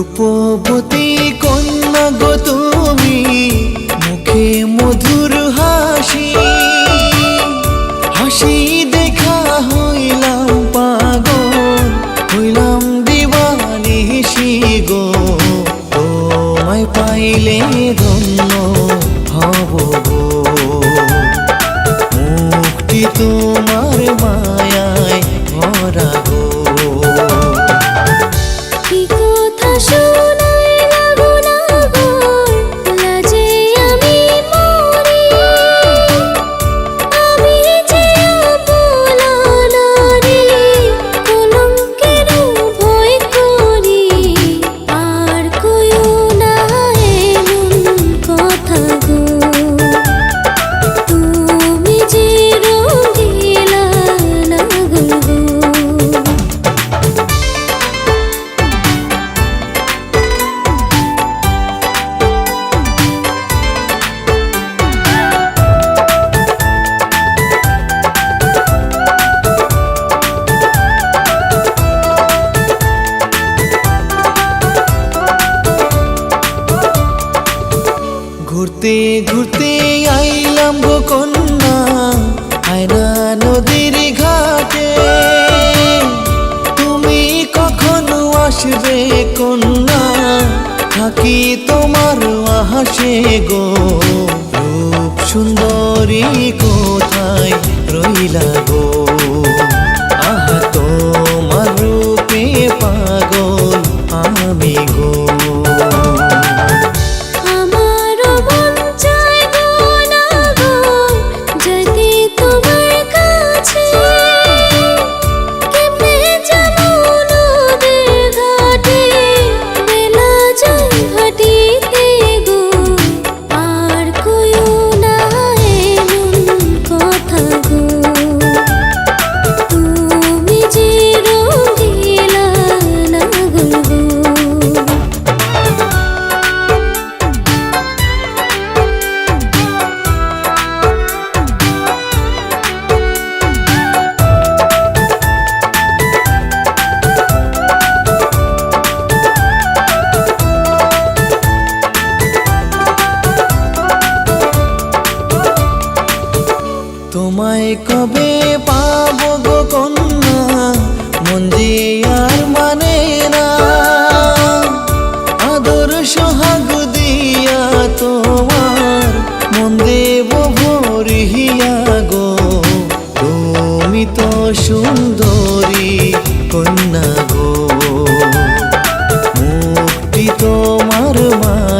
রূপবতী কন্যা গো তুমি, মুখে মধুর হাসি। হাসি দেখা হইলাম পাগল, হইলাম দিবানি গো। তোমায় পাইলে ধন্য ঘুরতে ঘুরতে আইলাম কন্যা, আয়না নদীর ঘাটে। তুমি কখনো আসবে কন্যা, থাকি তোমার আহাসে গো। রূপ সুন্দরী কোথায় রইলা গো? তোমায় কবে পাব গো কন্যা? মন আর মানে না। আদর সোহাগ দিয়া তোমার মন ভরিয়া গো। তুমি তো সুন্দরী কন্যা গো। মুক্তি তোমার মা